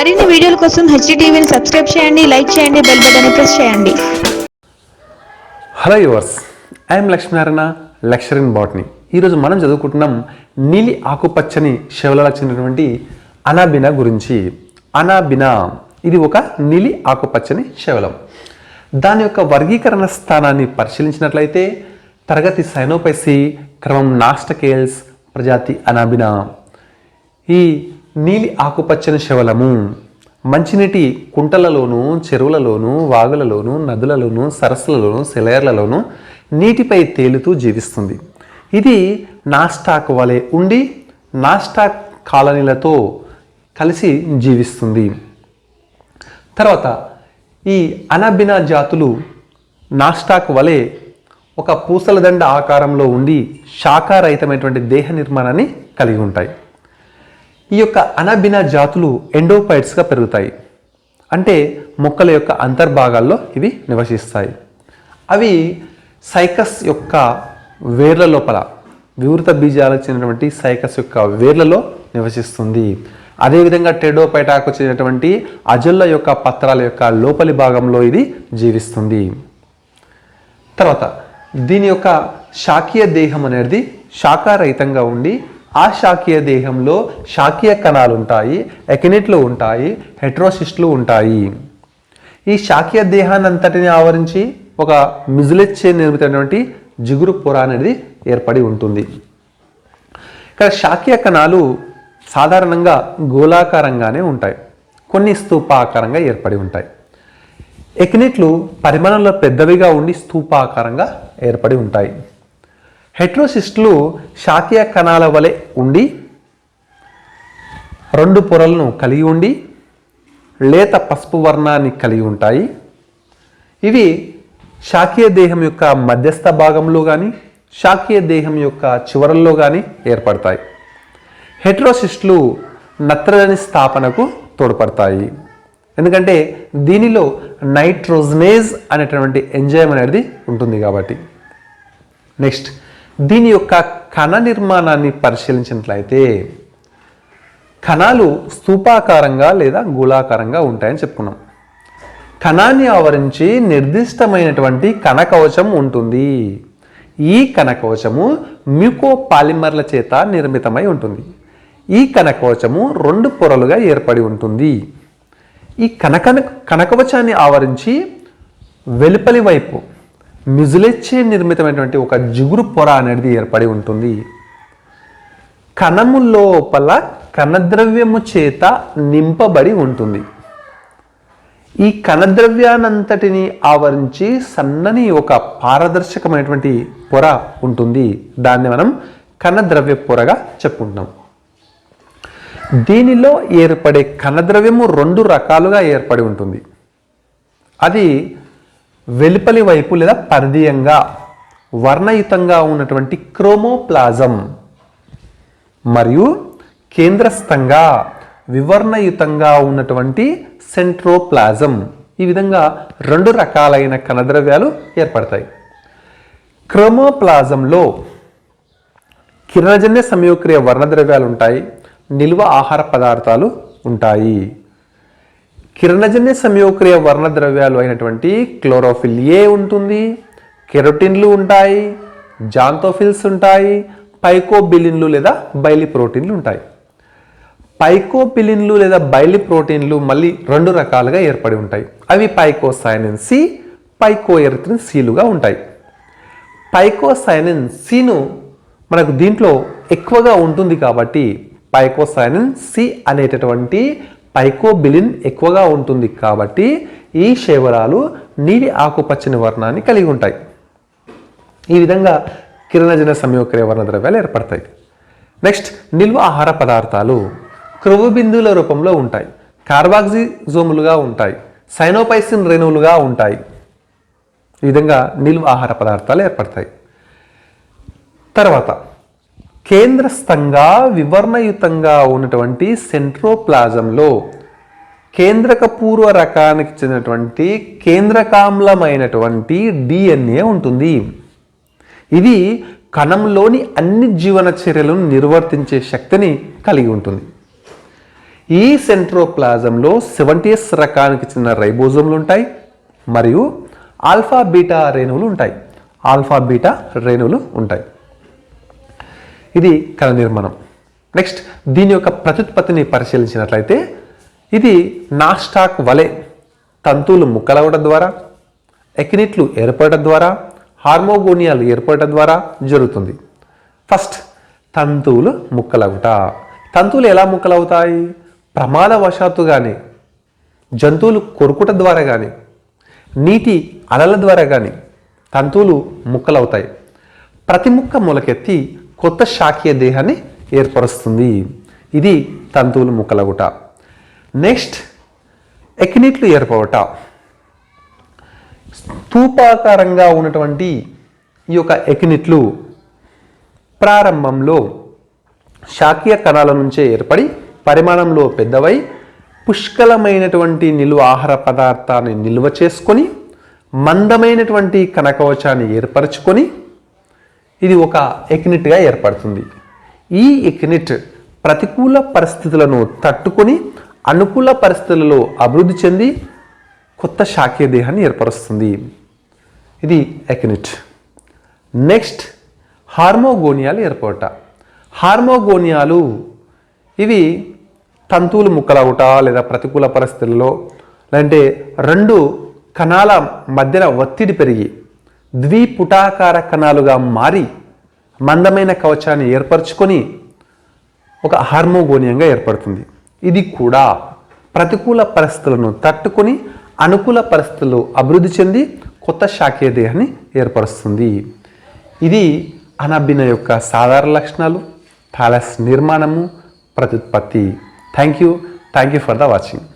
మరిన్ని వీడియోల కోసం హెచ్టీవీని సబ్స్క్రైబ్ చేయండి లైక్ చేయండి బెల్ బటన్ ప్రెస్ చేయండి. Hello yours I'm Lakshminarayana lecture in botany. ఈరోజు మనం చదువుకుంటున్నాం నీలి ఆకుపచ్చని శివలలో చెందినటువంటి అనాబినా గురించి. అనాబినా ఇది ఒక నీలి ఆకుపచ్చని శవలం. దాని యొక్క వర్గీకరణ స్థానాన్ని పరిశీలించినట్లయితే తరగతి సైనోపైసి క్రమం నాస్టకేల్స్ ప్రజాతి అనాబినా. ఈ నీలి ఆకుపచ్చని శవలము మంచినీటి కుంటలలోను చెరువులలోను వాగులలోను నదులలోను సరస్సులలోను సెలయర్లలోను నీటిపై తేలుతూ జీవిస్తుంది. ఇది నాస్టాక్ వలె ఉండి నాస్టాక్ కాలనీలతో కలిసి జీవిస్తుంది. తర్వాత ఈ అనబినా జాతులు నాస్టాక్ వలె ఒక పూసలదండ ఆకారంలో ఉండి శాఖారహితమైనటువంటి దేహ నిర్మాణాన్ని కలిగి ఉంటాయి. ఈ యొక్క అనబిన జాతులు ఎండోపైట్స్గా పెరుగుతాయి. అంటే మొక్కల యొక్క అంతర్భాగాల్లో ఇవి నివసిస్తాయి. అవి సైకస్ యొక్క వేర్ల లోపల వివృత బీజాలకు చెందినటువంటి సైకస్ యొక్క వేర్లలో నివసిస్తుంది. అదేవిధంగా టెడోపైటాకు చెందినటువంటి అజొల్ల యొక్క పత్రాల యొక్క లోపలి భాగంలో ఇది జీవిస్తుంది. తర్వాత దీని యొక్క శాకీయ దేహం అనేది శాఖారహితంగా ఉండి ఆ శాకీయ దేహంలో శాకీయ కణాలు ఉంటాయి ఎకినిట్లు ఉంటాయి హెట్రోసిస్ట్లు ఉంటాయి. ఈ శాకీయ దేహాన్ని అంతటిని ఆవరించి ఒక మిజులెచ్చే నిర్మితమైనటువంటి జిగురు పొర అనేది ఏర్పడి ఉంటుంది. ఇక్కడ శాకీయ కణాలు సాధారణంగా గోళాకారంగానే ఉంటాయి. కొన్ని స్థూపాకారంగా ఏర్పడి ఉంటాయి. ఎకినిట్లు పరిమాణంలో పెద్దవిగా ఉండి స్థూపాకారంగా ఏర్పడి ఉంటాయి. హెట్రోసిస్టులు శాతీయ కణాల వలె ఉండి రెండు పొరలను కలిగి ఉండి లేత పసుపు వర్ణాన్ని కలిగి ఉంటాయి. ఇవి శాకీయ దేహం యొక్క మధ్యస్థ భాగంలో కానీ శాకీయ దేహం యొక్క చివరల్లో కానీ ఏర్పడతాయి. హెట్రోసిస్టులు నత్రజని స్థాపనకు తోడ్పడతాయి. ఎందుకంటే దీనిలో నైట్రోజనేజ్ అనేటువంటి ఎంజైమ్ అనేది ఉంటుంది కాబట్టి. నెక్స్ట్ దీని యొక్క కణ నిర్మాణాన్ని పరిశీలించినట్లయితే కణాలు స్థూపాకారంగా లేదా గోళాకారంగా ఉంటాయని చెప్పుకున్నాం. కణాన్ని ఆవరించి నిర్దిష్టమైనటువంటి కణకవచం ఉంటుంది. ఈ కణకవచము మ్యూకోపాలిమర్ల చేత నిర్మితమై ఉంటుంది. ఈ కణకవచము రెండు పొరలుగా ఏర్పడి ఉంటుంది. ఈ కనక కనకవచాన్ని ఆవరించి వెలుపలి వైపు మిజులెచ్చే నిర్మితమైనటువంటి ఒక జిగురు పొర అనేది ఏర్పడి ఉంటుంది. కణము లోపల కణద్రవ్యము చేత నింపబడి ఉంటుంది. ఈ కణద్రవ్యానంతటిని ఆవరించి సన్నని ఒక పారదర్శకమైనటువంటి పొర ఉంటుంది. దాన్ని మనం కణద్రవ్య పొరగా చెప్పుకుంటాం దీనిలో ఏర్పడే కణద్రవ్యము రెండు రకాలుగా ఏర్పడి ఉంటుంది. అది వెలుపలి వైపు లేదా పరిధీయంగా వర్ణయుతంగా ఉన్నటువంటి క్రోమోప్లాజం మరియు కేంద్రస్థంగా వివర్ణయుతంగా ఉన్నటువంటి సెంట్రోప్లాజం. ఈ విధంగా రెండు రకాలైన కణద్రవ్యాలు ఏర్పడతాయి. క్రోమోప్లాజంలో కిరణజన్య సంయోక్రియ వర్ణద్రవ్యాలు ఉంటాయి. నిల్వ ఆహార పదార్థాలు ఉంటాయి. కిరణజన్య సంయోక్రియ వర్ణద్రవ్యాలు అయినటువంటి క్లోరోఫిల్ ఏ ఉంటుంది? కెరోటిన్లు ఉంటాయి జాంతోఫిల్స్ ఉంటాయి పైకోబిలిన్లు లేదా బైలి ప్రోటీన్లు ఉంటాయి. పైకోబిలిన్లు లేదా బైలి ప్రోటీన్లు మళ్ళీ రెండు రకాలుగా ఏర్పడి ఉంటాయి. అవి పైకోసైనిన్ సి పైకోఎరిథ్రిన్ సీలుగా ఉంటాయి. పైకోసైనిన్ సిను మనకు దీంట్లో ఎక్కువగా ఉంటుంది కాబట్టి పైకోసైనిన్ సి అనేటటువంటి పైకోబిలిన్ ఎక్కువగా ఉంటుంది కాబట్టి ఈ శేవరాలు నీలి ఆకుపచ్చని వర్ణాన్ని కలిగి ఉంటాయి. ఈ విధంగా కిరణజన సంయోక్రియ వర్ణ ద్రవ్యాలు ఏర్పడతాయి. నెక్స్ట్ నిల్వ ఆహార పదార్థాలు క్రొవ్వు బిందువుల రూపంలో ఉంటాయి. కార్బాక్సిజోములుగా ఉంటాయి. సైనోపైసిన్ రేణువులుగా ఉంటాయి. ఈ విధంగా నిల్వ ఆహార పదార్థాలు ఏర్పడతాయి. తర్వాత కేంద్రస్థంగా వివర్ణయుతంగా ఉన్నటువంటి సెంట్రోప్లాజంలో కేంద్రక పూర్వ రకానికి చెందినటువంటి కేంద్రకామ్లమైనటువంటి డిఎన్ఏ ఉంటుంది. ఇది కణంలోని అన్ని జీవన చర్యలను నిర్వర్తించే శక్తిని కలిగి ఉంటుంది. ఈ సెంట్రోప్లాజంలో సెవెంటీఎస్ రకానికి చెందిన రైబోజోమ్లు ఉంటాయి మరియు ఆల్ఫా బీటా రేణువులు ఉంటాయి. ఆల్ఫా బీటా రేణువులు ఉంటాయి. ఇది కణ నిర్మాణం. నెక్స్ట్ దీని యొక్క ప్రత్యుత్పత్తిని పరిశీలించినట్లయితే ఇది నాస్టాక్ వలె తంతువులు ముక్కలవడం ద్వారా ఎకినిట్లు ఏర్పడటం ద్వారా హార్మోగోనియాలు ఏర్పడటం ద్వారా జరుగుతుంది. ఫస్ట్ తంతువులు ముక్కలవుట తంతువులు ఎలా ముక్కలవుతాయి ప్రమాదవశాత్తు కానీ జంతువులు కొరుకుట ద్వారా కానీ నీటి అలల ద్వారా కానీ తంతువులు ముక్కలవుతాయి ప్రతి ముక్క మొలకెత్తి కొత్త శాఖీయ దేహాన్ని ఏర్పరుస్తుంది. ఇది తంతువులు ముక్కలగుట. నెక్స్ట్ ఎకినిట్లు ఏర్పడట. స్థూపాకారంగా ఉన్నటువంటి ఈ యొక్క ఎకినిట్లు ప్రారంభంలో శాఖీయ కణాల నుంచే ఏర్పడి పరిమాణంలో పెద్దవై పుష్కలమైనటువంటి నిల్వ ఆహార పదార్థాన్ని నిల్వ చేసుకొని మందమైనటువంటి కనకవచాన్ని ఏర్పరచుకొని ఇది ఒక ఎక్నిట్గా ఏర్పడుతుంది. ఈ ఎక్నిట్ ప్రతికూల పరిస్థితులను తట్టుకొని అనుకూల పరిస్థితులలో అభివృద్ధి చెంది కొత్త శాఖీయ దేహాన్ని ఏర్పరుస్తుంది. ఇది ఎక్నిట్. నెక్స్ట్ హార్మోగోనియాలు ఏర్పడట. హార్మోగోనియాలు ఇవి తంతువులు ముక్కలవుట లేదా ప్రతికూల పరిస్థితుల్లో లేదంటే రెండు కణాల మధ్యన ఒత్తిడి పెరిగి ద్విపుటాకార కణాలుగా మారి మందమైన కవచాన్ని ఏర్పరచుకొని ఒక హార్మోగోనియంగా ఏర్పడుతుంది. ఇది కూడా ప్రతికూల పరిస్థితులను తట్టుకొని అనుకూల పరిస్థితులు అభివృద్ధి చెంది కొత్త శాఖీయ దేహాన్ని ఏర్పరుస్తుంది. ఇది అనాబిన యొక్క సాధారణ లక్షణాలు థాలస్ నిర్మాణము ప్రత్యుత్పత్తి. Thank you thank you for the watching